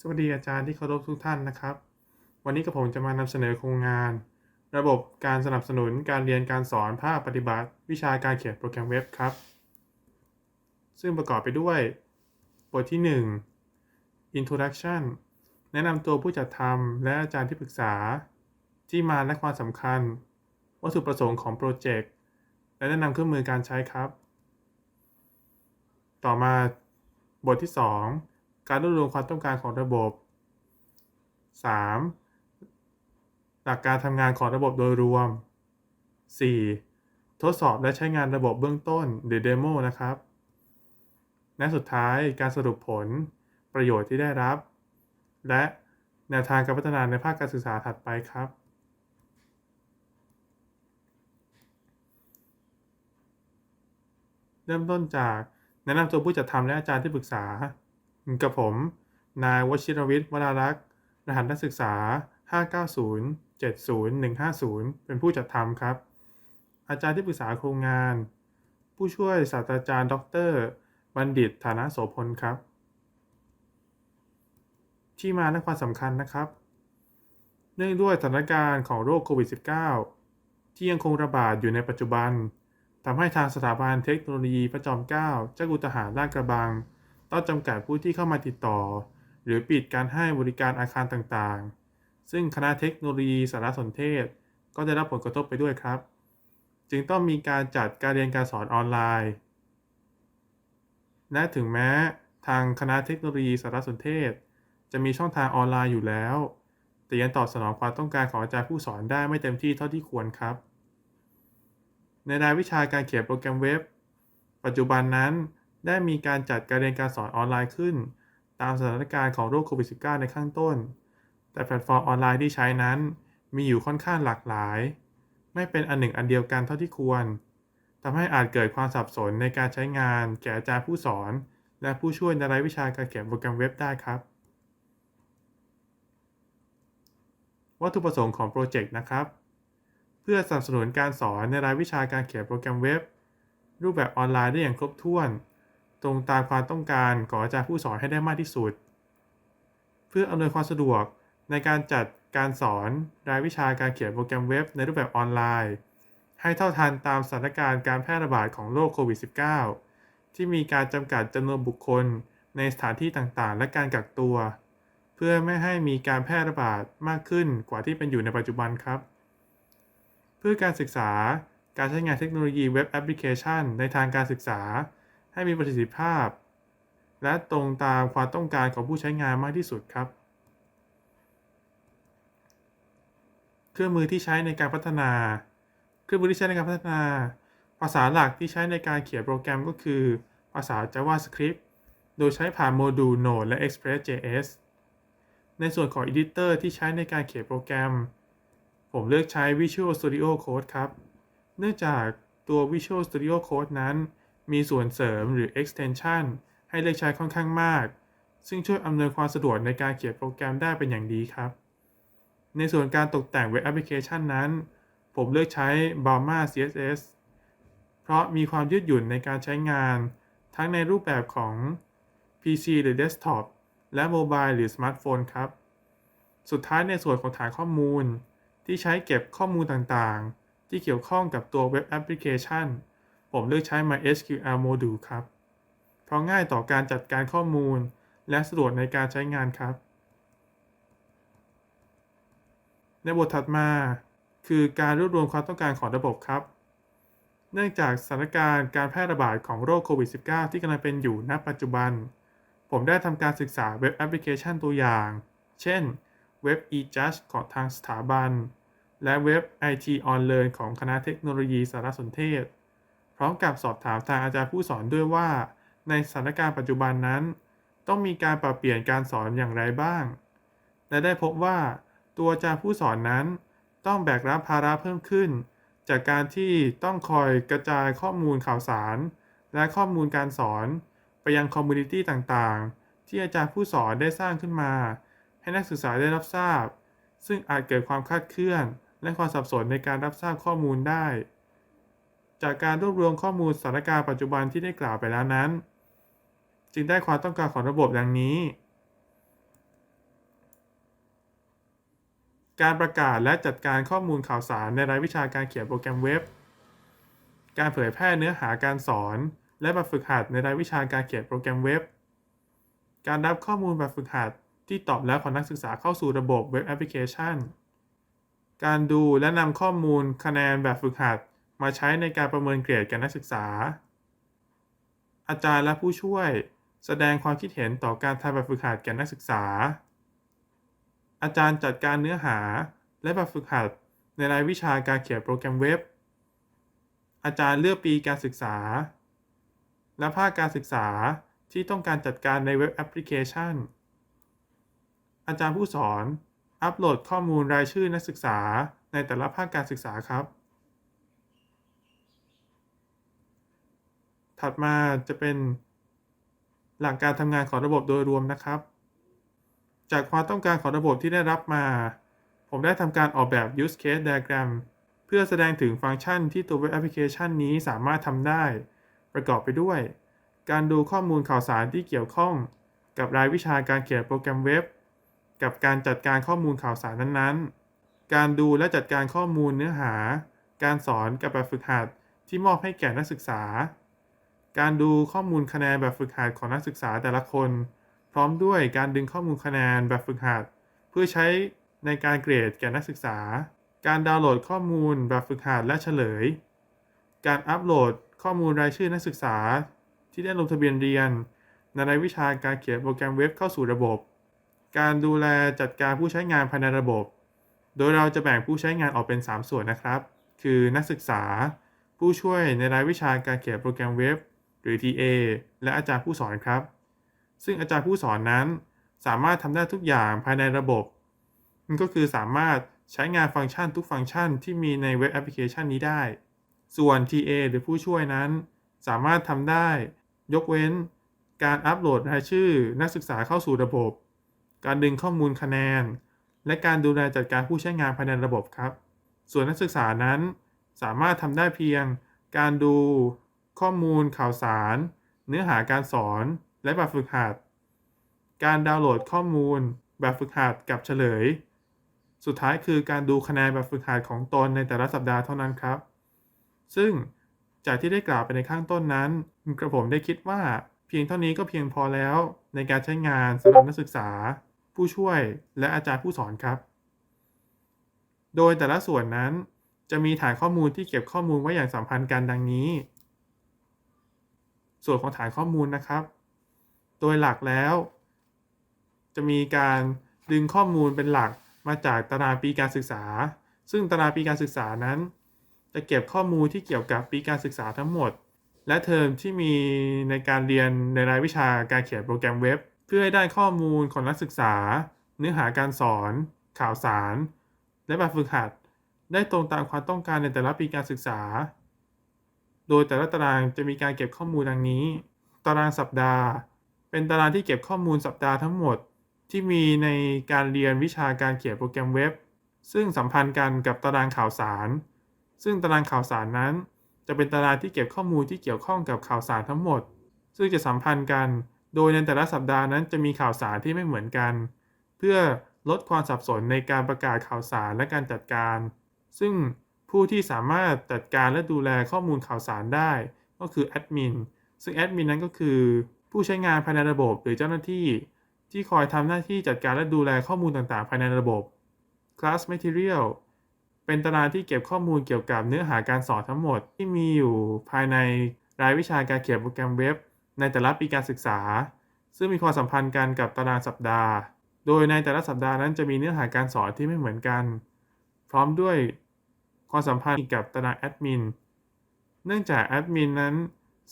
สวัสดีอาจารย์ที่เคารพทุกท่านนะครับ วันนี้กับผมจะมานำเสนอโครงงาน ระบบการสนับสนุนการเรียนการสอนภาคปฏิบัติ วิชาการเขียนโปรแกรมเว็บครับ ซึ่งประกอบไปด้วยบทที่ 1 Introduction แนะนำตัวผู้จัดทำและอาจารย์ที่ปรึกษา ที่มาและความสำคัญ วัตถุประสงค์ของโปรเจกต์และแนะนำเครื่องมือการใช้ครับ ต่อมาบทที่ 2 การรวบรวมความต้องการของระบบ 3. หลักการทำงานของระบบโดยรวม 4. ทดสอบและใช้งานระบบเบื้องต้นหรือเดโมนะครับและสุดท้ายการสรุปผลประโยชน์ที่ได้รับ และแนวทางการพัฒนาในภาคการศึกษาถัดไปครับ เริ่มต้นจากแนะนำตัวผู้จัดทำและอาจารย์ที่ปรึกษา กับผม นายวชิรวิทย์วรารักษ์ รหัสนักศึกษา 590-70150 เป็นผู้จัดทำครับ อาจารย์ที่ปรึกษาโครงงาน ผู้ช่วยศาสตราจารย์ ดร บัณฑิต ฐานะโสพลครับ ที่มาและความสำคัญนะครับ เนื่องด้วยสถานการณ์ของโรคโควิด -19 ที่ยังคงระบาดอยู่ในปัจจุบันทำให้ทางสถาบันเทคโนโลยีพระจอมเกล้าเจ้ากุทหารลาดกระบัง ต้องจำกัดผู้ที่เข้ามาติดต่อ หรือปิดการให้บริการอาคารต่างๆ ซึ่งคณะเทคโนโลยีสารสนเทศ ก็ได้รับผลกระทบไปด้วยครับ จึงต้องมีการจัดการเรียนการสอนออนไลน์และถึงแม้ทางคณะเทคโนโลยีสารสนเทศ จะมีช่องทางออนไลน์อยู่แล้ว แต่ยังตอบสนองความต้องการของอาจารย์ผู้สอนได้ไม่เต็มที่เท่าที่ควรครับ ในรายวิชาการเขียนโปรแกรมเว็บ ปัจจุบันนั้น ได้มีการจัดการเรียนการสอนออนไลน์ขึ้น ตามสถานการณ์ของโรคโควิด -19 ในข้างต้น แต่แพลตฟอร์มออนไลน์ที่ใช้นั้น มีอยู่ค่อนข้างหลากหลาย ไม่เป็นอันหนึ่งอันเดียวกันเท่าที่ควรทำให้อาจเกิดความสับสนในการใช้งานแก่อาจารย์ผู้สอน และผู้ช่วยในรายวิชาการเขียนโปรแกรมเว็บได้ครับ วัตถุประสงค์ของโปรเจกต์นะครับ เพื่อสนับสนุนการสอนในรายวิชาการเขียนโปรแกรมเว็บรูปแบบออนไลน์ได้อย่างครบถ้วน ตรงตามความต้องการของอาจารย์ผู้สอนให้ได้มากที่สุด เพื่ออำนวยความสะดวกในการจัดการสอนรายวิชาการเขียนโปรแกรมเว็บในรูปแบบออนไลน์ ให้เท่าทันตามสถานการณ์การแพร่ระบาดของโรคโควิด -19 ที่มีการจำกัดจำนวนบุคคลในสถานที่ต่างๆ และการกักตัว เพื่อไม่ให้มีการแพร่ระบาดมากขึ้นกว่าที่เป็นอยู่ในปัจจุบันครับ เพื่อการศึกษาการใช้งานเทคโนโลยีเว็บแอปพลิเคชันในทางการศึกษา ให้มีประสิทธิภาพ และตรงตามความต้องการของผู้ใช้งานมากที่สุดครับ เครื่องมือที่ใช้ในการพัฒนา เครื่องมือที่ใช้ในการพัฒนา ภาษาหลักที่ใช้ในการเขียนโปรแกรมก็คือ ภาษา JavaScript โดยใช้ผ่านโมดูล Node และ Express.js ในส่วนของ Editor ที่ใช้ในการเขียนโปรแกรม ผมเลือกใช้ Visual Studio Code ครับ เนื่องจากตัว Visual Studio Code นั้น มีส่วนเสริมหรือ extension ให้เลือกใช้ค่อนข้างมาก ซึ่งช่วยอำนวยความสะดวกในการเขียนโปรแกรมได้เป็นอย่างดีครับ ในส่วนการตกแต่งเว็บแอปพลิเคชันนั้น ผมเลือกใช้ Balma CSS เพราะมีความยืดหยุ่นในการใช้งาน ทั้งในรูปแบบของ PC หรือ Desktop และโมบายหรือสมาร์ทโฟนครับ สุดท้ายในส่วนของฐานข้อมูล ที่ใช้เก็บข้อมูลต่างๆ ที่เกี่ยวข้องกับตัวเว็บแอปพลิเคชัน ผมเลือกใช้ MySQL Module ครับ เพราะง่ายต่อการจัดการข้อมูล และสะดวกในการใช้งานครับ ในบทถัดมา คือการรวบรวมความต้องการของระบบครับ เนื่องจากสถานการณ์การแพร่ระบาดของโรคโควิด -19 ที่กำลังเป็นอยู่ณปัจจุบัน ผมได้ทำการศึกษาเว็บแอปพลิเคชันตัวอย่าง เช่น เว็บ eJudge ของทางสถาบัน และเว็บ IT On Learn ของคณะเทคโนโลยีสารสนเทศ พร้อมกับสอบถามทางอาจารย์ผู้สอนด้วยว่า ในสถานการณ์ปัจจุบันนั้น ต้องมีการปรับเปลี่ยนการสอนอย่างไรบ้าง และได้พบว่า ตัวอาจารย์ผู้สอนนั้น ต้องแบกรับภาระเพิ่มขึ้น จากการที่ต้องคอยกระจายข้อมูลข่าวสาร และข้อมูลการสอนไปยังคอมมูนิตี้ต่างๆ ที่อาจารย์ผู้สอนได้สร้างขึ้นมา ให้นักศึกษาได้รับทราบ ซึ่งอาจเกิดความคลาดเคลื่อน และความสับสนในการรับทราบข้อมูลได้ จากการรวบรวมข้อมูลสถานการณ์ปัจจุบันที่ได้กล่าวไปแล้วนั้น จึงได้ความต้องการของระบบดังนี้ การประกาศและจัดการข้อมูลข่าวสารในรายวิชาการเขียนโปรแกรมเว็บ การเผยแพร่เนื้อหาการสอน และแบบฝึกหัดในรายวิชาการเขียนโปรแกรมเว็บ การรับข้อมูลแบบฝึกหัดที่ตอบแล้วของนักศึกษาเข้าสู่ระบบเว็บแอปพลิเคชัน การดูและนำข้อมูลคะแนนแบบฝึกหัด มาใช้ในการประเมินเกรดแก่นักศึกษา อาจารย์และผู้ช่วย แสดงความคิดเห็นต่อการทำแบบฝึกหัดแก่นักศึกษา อาจารย์จัดการเนื้อหาและแบบฝึกหัดในรายวิชาการเขียนโปรแกรมเว็บ อาจารย์เลือกปีการศึกษา และภาคการศึกษาที่ต้องการจัดการในเว็บแอปพลิเคชัน อาจารย์ผู้สอนอัปโหลดข้อมูลรายชื่อนักศึกษาในแต่ละภาคการศึกษาครับ ถัดมาจะเป็นหลักการทำงานของระบบโดยรวมนะครับ จากความต้องการของระบบที่ได้รับมา ผมได้ทำการออกแบบ use case diagram เพื่อแสดงถึงฟังก์ชันที่ตัวเว็บแอปพลิเคชันนี้สามารถทำได้ ประกอบไปด้วย การดูข้อมูลข่าวสารที่เกี่ยวข้อง กับรายวิชาการเขียนโปรแกรมเว็บ กับการจัดการข้อมูลข่าวสารนั้นๆ การดูและจัดการข้อมูลเนื้อหา การสอนกับแบบฝึกหัดที่มอบให้แก่นักศึกษา การดูข้อมูลคะแนนแบบฝึกหัดของนักศึกษาแต่ละคน พร้อมด้วยการดึงข้อมูลคะแนนแบบฝึกหัด เพื่อใช้ในการเกรดแก่นักศึกษา การดาวน์โหลดข้อมูลแบบฝึกหัดและเฉลย การอัปโหลดข้อมูลรายชื่อนักศึกษา ที่ได้ลงทะเบียนเรียน ในรายวิชาการเขียนโปรแกรมเว็บเข้าสู่ระบบ การดูแลจัดการผู้ใช้งานภายในระบบ โดยเราจะแบ่งผู้ใช้งานออกเป็น 3 ส่วนนะครับ คือนักศึกษา ผู้ช่วยในรายวิชาการเขียนโปรแกรมเว็บ หรือ TA และอาจารย์ผู้สอนครับ ซึ่งอาจารย์ผู้สอนนั้น สามารถทำได้ทุกอย่างภายในระบบมันก็คือสามารถใช้งานฟังก์ชันทุกฟังก์ชันที่มีในเว็บแอปพลิเคชันนี้ได้ ส่วน TA หรือผู้ช่วยนั้น สามารถทำได้ ยกเว้น การอัปโหลดรายชื่อ นักศึกษาเข้าสู่ระบบ การดึงข้อมูลคะแนน และการดูแลจัดการผู้ใช้งานภายในระบบครับ ส่วนนักศึกษานั้น สามารถทำได้เพียง การดู ข้อมูลข่าวสาร เนื้อหาการสอน และแบบฝึกหัด การดาวน์โหลดข้อมูล แบบฝึกหัดกับเฉลย สุดท้ายคือการดูคะแนนแบบฝึกหัดของตนในแต่ละสัปดาห์เท่านั้นครับ ซึ่งจากที่ได้กล่าวไปในข้างต้นนั้นกระผมได้คิดว่าเพียงเท่านี้ก็เพียงพอแล้วในการใช้งานสำหรับนักศึกษา ผู้ช่วยและอาจารย์ผู้สอนครับ โดยแต่ละส่วนนั้นจะมีฐานข้อมูลที่เก็บข้อมูลไว้อย่างสัมพันธ์กันดังนี้ ส่วนของฐานข้อมูลนะครับ โดยหลักแล้ว จะมีการดึงข้อมูลเป็นหลักมาจากตารางปีการศึกษา ซึ่งตารางปีการศึกษานั้น จะเก็บข้อมูลที่เกี่ยวกับปีการศึกษาทั้งหมด และเทอมที่มีในการเรียนในรายวิชาการเขียนโปรแกรมเว็บ เพื่อให้ได้ข้อมูลของนักศึกษา เนื้อหาการสอน ข่าวสาร และแบบฝึกหัด ได้ตรงตามความต้องการในแต่ละปีการศึกษา โดยแต่ละตารางจะมีการเก็บข้อมูลดังนี้ ตารางสัปดาห์ เป็นตารางที่เก็บข้อมูลสัปดาห์ทั้งหมด ที่มีในการเรียนวิชาการเขียนโปรแกรมเว็บ ซึ่งสัมพันธ์กันกับตารางข่าวสาร ซึ่งตารางข่าวสารนั้น จะเป็นตารางที่เก็บข้อมูลที่เกี่ยวข้องกับข่าวสารทั้งหมด ซึ่งจะสัมพันธ์กัน โดยในแต่ละสัปดาห์นั้นจะมีข่าวสารที่ไม่เหมือนกัน เพื่อลดความสับสนในการประกาศข่าวสารและการจัดการ ซึ่ง ผู้ที่สามารถจัดการและดูแลข้อมูลข่าวสารได้ ก็คือแอดมินซึ่งแอดมินนั้นก็คือ ผู้ใช้งานภายในระบบหรือเจ้าหน้าที่ ที่คอยทำหน้าที่จัดการและดูแลข้อมูลต่างๆ ภายในระบบ Class Material เป็นตารางที่เก็บข้อมูลเกี่ยวกับเนื้อหาการสอนทั้งหมดที่มีอยู่ภายในรายวิชาการเขียนโปรแกรมเว็บ ในแต่ละปีการศึกษา ซึ่งมีความสัมพันธ์กันกับตารางสัปดาห์ โดยในแต่ละสัปดาห์นั้นจะมีเนื้อหาการสอนที่ไม่เหมือนกัน พร้อมด้วย ความสัมพันธ์กับตารางแอดมิน เนื่องจากแอดมินนั้น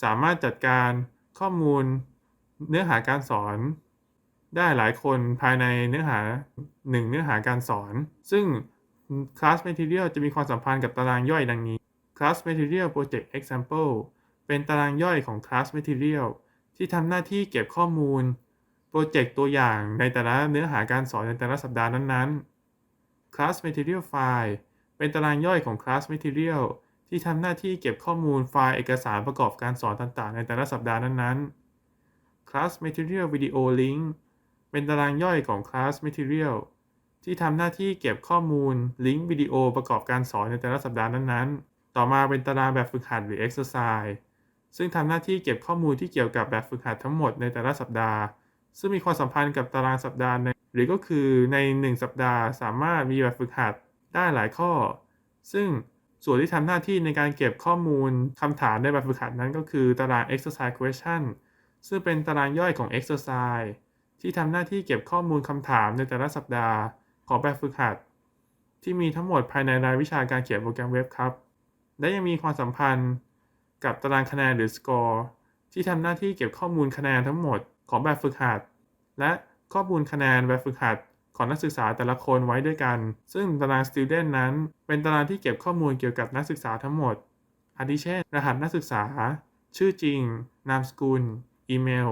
สามารถจัดการข้อมูลเนื้อหาการสอน ได้หลายคนภายในเนื้อหาหนึ่งเนื้อหาการสอน ซึ่ง Class Material จะมีความสัมพันธ์กับตารางย่อยดังนี้ Class Material Project Example เป็นตารางย่อยของ Class Material ที่ทำหน้าที่เก็บข้อมูล โปรเจกต์ตัวอย่างในแต่ละเนื้อหาการสอนในแต่ละสัปดาห์นั้นๆ Class Material File เป็นตารางย่อยของ Class Material ที่ทำหน้าที่เก็บข้อมูลไฟล์เอกสารประกอบการสอนต่างๆ ในแต่ละสัปดาห์นั้นๆ Class Material Video Link เป็นตารางย่อยของ Class Material ที่ทำหน้าที่เก็บข้อมูลลิงก์วิดีโอประกอบการสอนในแต่ละสัปดาห์นั้นๆ ต่อมาเป็นตารางแบบฝึกหัดหรือ exercise ซึ่งทำหน้าที่เก็บข้อมูลที่เกี่ยวกับแบบฝึกหัดทั้งหมดในแต่ละสัปดาห์ ซึ่งมีความสัมพันธ์กับตารางสัปดาห์ในหรือก็คือใน 1 สัปดาห์สามารถมีแบบฝึกหัด ได้หลายข้อ ซึ่งส่วนที่ทำหน้าที่ในการเก็บข้อมูลคำถามในแบบฝึกหัดนั้นก็คือตาราง exercise question ซึ่งเป็นตารางย่อยของ exercise ที่ทำหน้าที่เก็บข้อมูลคำถามในแต่ละสัปดาห์ของแบบฝึกหัด ที่มีทั้งหมดภายในรายวิชาการเขียนโปรแกรมเว็บครับ และยังมีความสัมพันธ์กับตารางคะแนนหรือ score ที่ทำหน้าที่เก็บข้อมูลคะแนนทั้งหมดของแบบฝึกหัด และข้อมูลคะแนนแบบฝึกหัด ของนักศึกษาแต่ละคนไว้ด้วยกัน ซึ่งตาราง student นั้น เป็นตารางที่เก็บข้อมูลเกี่ยวกับนักศึกษาทั้งหมด อาทิเช่น รหัสนักศึกษา ชื่อจริง นามสกุล อีเมล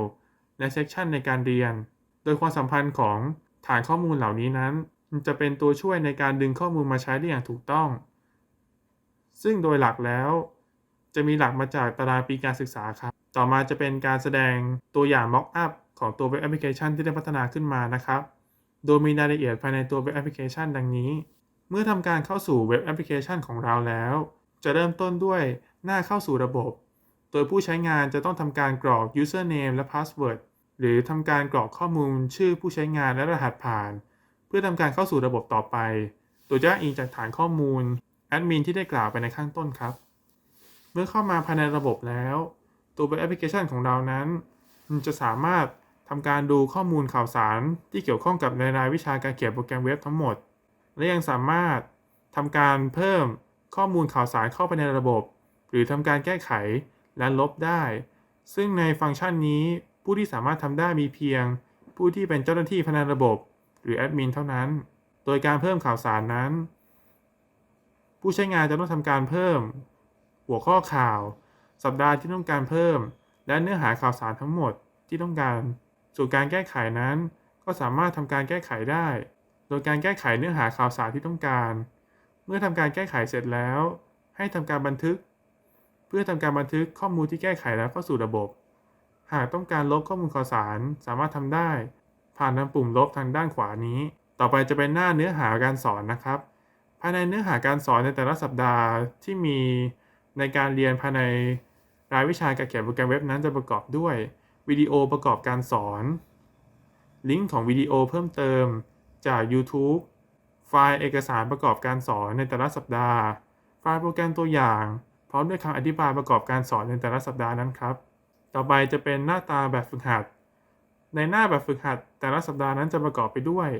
และเซกชันในการเรียน โดยความสัมพันธ์ของฐานข้อมูลเหล่านี้นั้น จะเป็นตัวช่วยในการดึงข้อมูลมาใช้ได้อย่างถูกต้อง ซึ่งโดยหลักแล้ว จะมีหลักมาจากตารางปีการศึกษาครับ ต่อมาจะเป็นการแสดงตัวอย่าง mock up ของตัวเว็บแอปพลิเคชันที่ได้พัฒนาขึ้นมานะครับ โดยมีรายละเอียดภายในตัวเว็บแอปพลิเคชันดังนี้ เมื่อทำการเข้าสู่เว็บแอปพลิเคชันของเราแล้ว จะเริ่มต้นด้วยหน้าเข้าสู่ระบบ โดยผู้ใช้งานจะต้องทำการกรอก username และ password หรือทำการกรอกข้อมูลชื่อผู้ใช้งานและรหัสผ่าน เพื่อทำการเข้าสู่ระบบต่อไป โดยจะอิงจากฐานข้อมูลแอดมินที่ได้กล่าวไปในข้างต้นครับ เมื่อเข้ามาภายในระบบแล้ว ตัวเว็บแอปพลิเคชันของเรานั้น จะสามารถ ทำการดูข้อมูลข่าวสารที่เกี่ยวข้องกับในรายวิชาการเขียนโปรแกรมเว็บทั้งหมด และยังสามารถทำการเพิ่มข้อมูลข่าวสารเข้าไปในระบบ หรือทำการแก้ไขและลบได้ ซึ่งในฟังก์ชันนี้ผู้ที่สามารถทำได้มีเพียง ผู้ที่เป็นเจ้าหน้าที่ภายในระบบ หรือแอดมินเท่านั้น โดยการเพิ่มข่าวสารนั้น ผู้ใช้งานจะต้องทำการเพิ่ม หัวข้อข่าว สัปดาห์ที่ต้องการเพิ่ม และเนื้อหาข่าวสารทั้งหมดที่ต้องการ ส่วนการแก้ไขนั้น ก็สามารถทำการแก้ไขได้ โดยการแก้ไขเนื้อหาข่าวสารที่ต้องการ เมื่อทำการแก้ไขเสร็จแล้ว ให้ทำการบันทึก เพื่อทำการบันทึกข้อมูลที่แก้ไขแล้วเข้าสู่ระบบ หากต้องการลบข้อมูลข่าวสารสามารถทำได้ ผ่านทางปุ่มลบทางด้านขวานี้ ต่อไปจะเป็นหน้าเนื้อหาการสอนนะครับ ภายในเนื้อหาการสอนในแต่ละสัปดาห์ที่มีในการเรียนภายในรายวิชาการเขียนโปรแกรมเว็บนั้นจะประกอบด้วย วิดีโอประกอบการสอน ลิงก์ของวิดีโอเพิ่มเติมจาก YouTube ไฟล์เอกสารประกอบการสอนในแต่ละสัปดาห์ ไฟล์โปรแกรมตัวอย่าง พร้อมด้วยคำอธิบายประกอบการสอนในแต่ละสัปดาห์นั้นครับ ต่อไปจะเป็นหน้าตาแบบฝึกหัด ในหน้าแบบฝึกหัด แต่ละสัปดาห์นั้นจะประกอบไปด้วย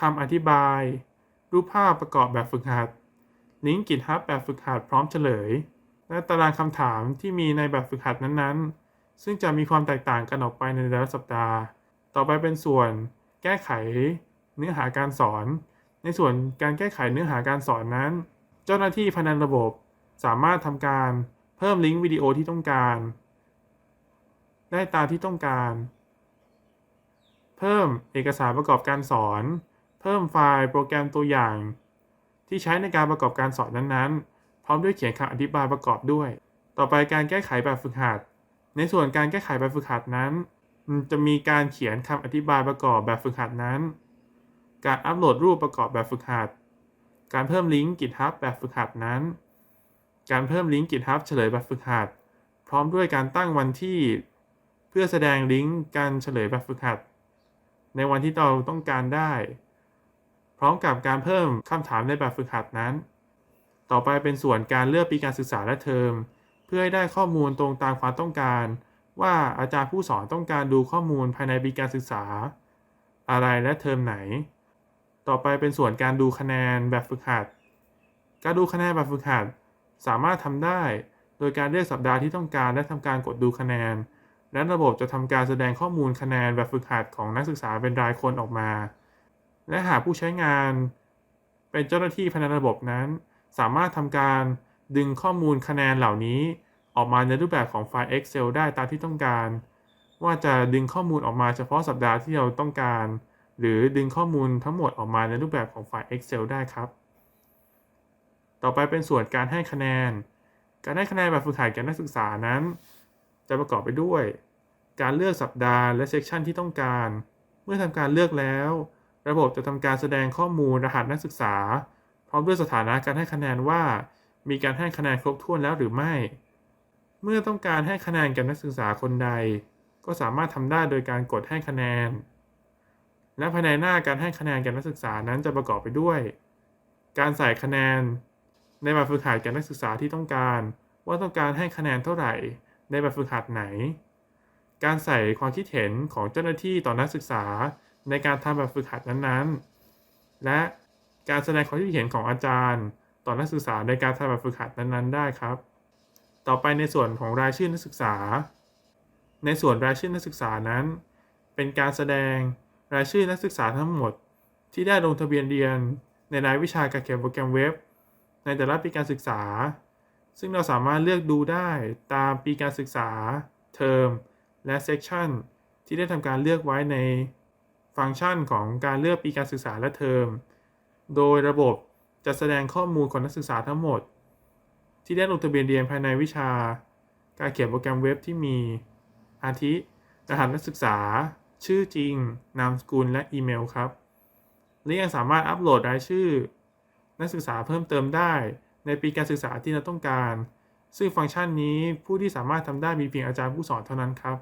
คำอธิบาย รูปภาพประกอบแบบฝึกหัด ลิงก์ GitHub แบบฝึกหัดพร้อมเฉลย และตารางคำถามที่มีในแบบฝึกหัดนั้นๆ ซึ่งจะมีความแตกต่างกันออกไปในแต่ละสัปดาห์ ต่อไปเป็นส่วนแก้ไขเนื้อหาการสอน ในส่วนการแก้ไขเนื้อหาการสอนนั้น เจ้าหน้าที่ภายในระบบสามารถทำการเพิ่มลิงก์วิดีโอที่ต้องการ ได้ตามที่ต้องการ เพิ่มเอกสารประกอบการสอน เพิ่มไฟล์โปรแกรมตัวอย่าง ที่ใช้ในการประกอบการสอนนั้นๆ พร้อมด้วยเขียนคำอธิบายประกอบด้วย ต่อไปการแก้ไขแบบฝึกหัด ในส่วนการแก้ไขแบบฝึกหัดนั้น จะมีการเขียนคำอธิบายประกอบแบบฝึกหัดนั้น การอัปโหลดรูปประกอบแบบฝึกหัด การเพิ่มลิงก์ GitHub แบบฝึกหัดนั้น การเพิ่มลิงก์ GitHub เฉลยแบบฝึกหัด พร้อมด้วยการตั้งวันที่ เพื่อแสดงลิงก์การเฉลยแบบฝึกหัด ในวันที่เราต้องการได้ พร้อมกับการเพิ่มคำถามในแบบฝึกหัดนั้น ต่อไปเป็นส่วนการเลือกปีการศึกษาและเทอม เพื่อให้ได้ข้อมูลตรงตามความต้องการ ว่าอาจารย์ผู้สอนต้องการดูข้อมูลภายในปีการศึกษา อะไรและเทอมไหน ต่อไปเป็นส่วนการดูคะแนนแบบฝึกหัด การดูคะแนนแบบฝึกหัด สามารถทำได้ โดยการเลือกสัปดาห์ที่ต้องการและทำการกดดูคะแนน และระบบจะทำการแสดงข้อมูลคะแนนแบบฝึกหัดของนักศึกษาเป็นรายคนออกมา และหากผู้ใช้งาน เป็นเจ้าหน้าที่ภายในระบบนั้น สามารถทำการ ดึงข้อมูลคะแนนเหล่านี้ออกมาในรูปแบบของไฟล์ Excel ได้ตามที่ต้องการ ว่าจะดึงข้อมูลออกมาเฉพาะสัปดาห์ที่เราต้องการ หรือดึงข้อมูลทั้งหมดออกมาในรูปแบบของไฟล์ Excel ได้ครับ ต่อไปเป็นส่วนการให้คะแนน การให้คะแนนแบบฝึกหัดแก่นักศึกษานั้น จะประกอบไปด้วย การเลือกสัปดาห์และเซกชันที่ต้องการ เมื่อทำการเลือกแล้ว ระบบจะทำการแสดงข้อมูลรหัสนักศึกษา พร้อมด้วยสถานะการให้คะแนนว่า มีการให้คะแนนครบถ้วนแล้วหรือไม่ เมื่อต้องการให้คะแนนกับนักศึกษาคนใด ก็สามารถทำได้โดยการกดให้คะแนน และภายในหน้าการให้คะแนนแก่นักศึกษานั้นจะประกอบไปด้วย การใส่คะแนน ในแบบฝึกหัดแก่นักศึกษาที่ต้องการ ว่าต้องการให้คะแนนเท่าไหร่ ในแบบฝึกหัดไหน การใส่ความคิดเห็นของเจ้าหน้าที่ต่อนักศึกษา ในการทำแบบฝึกหัดนั้นๆ และการแสดงความคิดเห็นของอาจารย์ ต่อนักศึกษาในการทำแบบฝึกหัดนั้นๆได้ครับ ต่อไปในส่วนของรายชื่อนักศึกษา ในส่วนรายชื่อนักศึกษานั้น เป็นการแสดงรายชื่อนักศึกษาทั้งหมด ที่ได้ลงทะเบียนเรียน ในรายวิชาการเขียนโปรแกรมเว็บ ในแต่ละปีการศึกษา ซึ่งเราสามารถเลือกดูได้ตามปีการศึกษา เทอม และเซกชันที่ได้ทำการเลือกไว้ในฟังก์ชันของการเลือกปีการศึกษาและเทอม โดยระบบ จะแสดงข้อมูลของนักศึกษาทั้งหมด ที่ได้ลงทะเบียนเรียนภายในวิชา การเขียนโปรแกรมเว็บที่มี อาทิ รหัสนักศึกษา ชื่อจริง นามสกุล และอีเมลครับและยังสามารถอัปโหลดรายชื่อ นักศึกษาเพิ่มเติมได้ในปีการศึกษาที่เราต้องการ ซึ่งฟังก์ชันนี้ผู้ที่สามารถทำได้มีเพียงอาจารย์ผู้สอนเท่านั้นครับ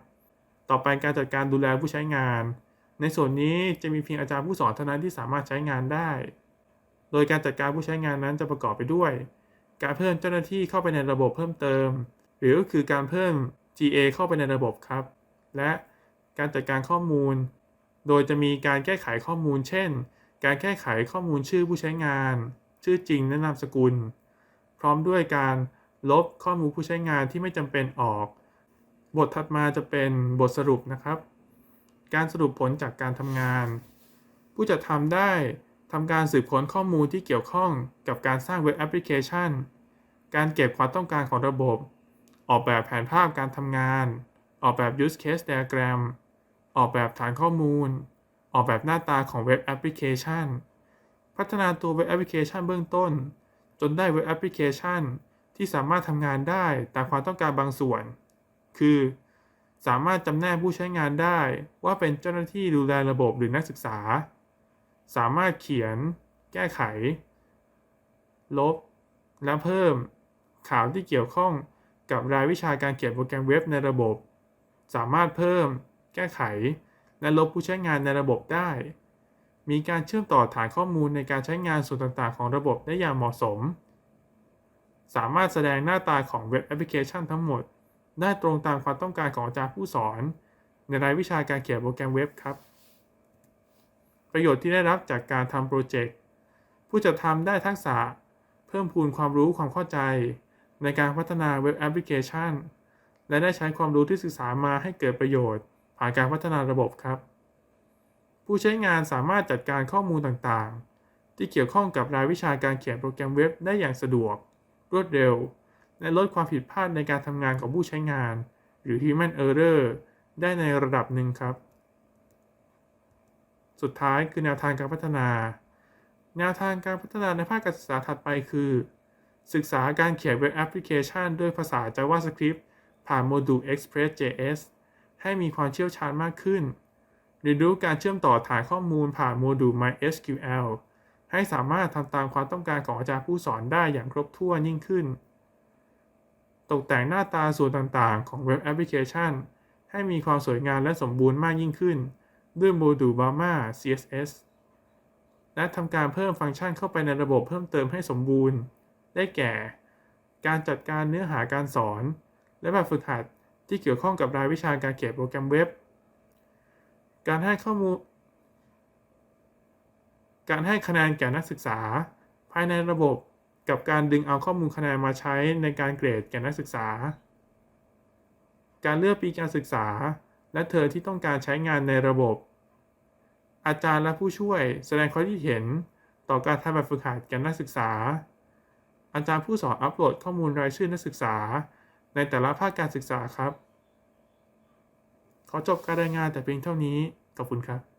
ต่อไปการจัดการดูแลผู้ใช้งาน ในส่วนนี้จะมีเพียงอาจารย์ผู้สอนเท่านั้นที่สามารถใช้งานได้ โดยการจัดการผู้ใช้งานนั้นจะประกอบไปด้วย การเพิ่มเจ้าหน้าที่เข้าไปในระบบเพิ่มเติม หรือก็คือการเพิ่ม GA เข้าไปในระบบครับ และการจัดการข้อมูล โดยจะมีการแก้ไขข้อมูล เช่น การแก้ไขข้อมูลชื่อผู้ใช้งาน ชื่อจริงและนามสกุล พร้อมด้วยการลบข้อมูลผู้ใช้งานที่ไม่จำเป็นออก บทถัดมาจะเป็นบทสรุปนะครับ การสรุปผลจากการทำงาน ผู้จัดทำได้ ทำการสืบค้นข้อมูลที่เกี่ยวข้องกับการสร้างเว็บแอปพลิเคชัน การเก็บความต้องการของระบบ ออกแบบแผนภาพการทำงาน ออกแบบ use case diagram ออกแบบฐานข้อมูล ออกแบบหน้าตาของเว็บแอปพลิเคชัน พัฒนาตัวเว็บแอปพลิเคชันเบื้องต้น จนได้เว็บแอปพลิเคชันที่สามารถทำงานได้ตามความต้องการบางส่วน คือ สามารถจำแนกผู้ใช้งานได้ว่าเป็นเจ้าหน้าที่ดูแลระบบหรือนักศึกษา สามารถเขียน แก้ไข ลบ และเพิ่มข่าวที่เกี่ยวข้องกับรายวิชาการเขียนโปรแกรมเว็บในระบบ สามารถเพิ่ม แก้ไข และลบผู้ใช้งานในระบบได้ มีการเชื่อมต่อฐานข้อมูลในการใช้งานส่วนต่างๆ ของระบบได้อย่างเหมาะสม สามารถแสดงหน้าตาของเว็บแอปพลิเคชันทั้งหมด ได้ตรงตามความต้องการของอาจารย์ผู้สอน ในรายวิชาการเขียนโปรแกรมเว็บครับ ประโยชน์ที่ได้รับจากการทำโปรเจกต์ผู้จัดทำได้ทักษะ เพิ่มพูนความรู้ความเข้าใจ ในการพัฒนาเว็บแอปพลิเคชัน และได้ใช้ความรู้ที่ศึกษามาให้เกิดประโยชน์ ผ่านการพัฒนาระบบครับ ผู้ใช้งานสามารถจัดการข้อมูลต่างๆ ที่เกี่ยวข้องกับรายวิชาการเขียนโปรแกรมเว็บได้อย่างสะดวก รวดเร็ว และลดความผิดพลาดในการทำงานของผู้ใช้งาน หรือ human error ได้ในระดับหนึ่งครับ สุดท้ายคือแนวทางการพัฒนา แนวทางการพัฒนาในภาคการศึกษาถัดไปคือ ศึกษาการเขียนเว็บแอปพลิเคชัน ด้วยภาษา JavaScript ผ่านโมดูล Express.js ให้มีความเชี่ยวชาญมากขึ้นเรียนรู้การเชื่อมต่อฐานข้อมูลผ่านโมดูล MySQL ให้สามารถทำตามความต้องการของอาจารย์ผู้สอนได้อย่างครบถ้วนยิ่งขึ้น ตกแต่งหน้าตาส่วนต่างๆ ของเว็บแอปพลิเคชัน ให้มีความสวยงามและสมบูรณ์มากยิ่งขึ้น ด้วยโมดูล Bama CSS และทำการเพิ่มฟังก์ชันเข้าไปในระบบเพิ่มเติมให้สมบูรณ์ ได้แก่ การจัดการเนื้อหาการสอน และแบบฝึกหัดที่เกี่ยวข้องกับรายวิชาการเขียนโปรแกรมเว็บ การให้ข้อมูล การให้คะแนนแก่นักศึกษา ภายในระบบกับการดึงเอาข้อมูลคะแนนมาใช้ในการเกรดแก่นักศึกษา การเลือกปีการศึกษา และเธอที่ต้องการใช้งานในระบบ อาจารย์และผู้ช่วยแสดงความคิดเห็นต่อการทำแบบฝึกหัดแก่นักศึกษา อาจารย์ผู้สอนอัปโหลดข้อมูลรายชื่อนักศึกษา ในแต่ละภาคการศึกษาครับ ขอจบการรายงานแต่เพียงเท่านี้ ขอบคุณครับ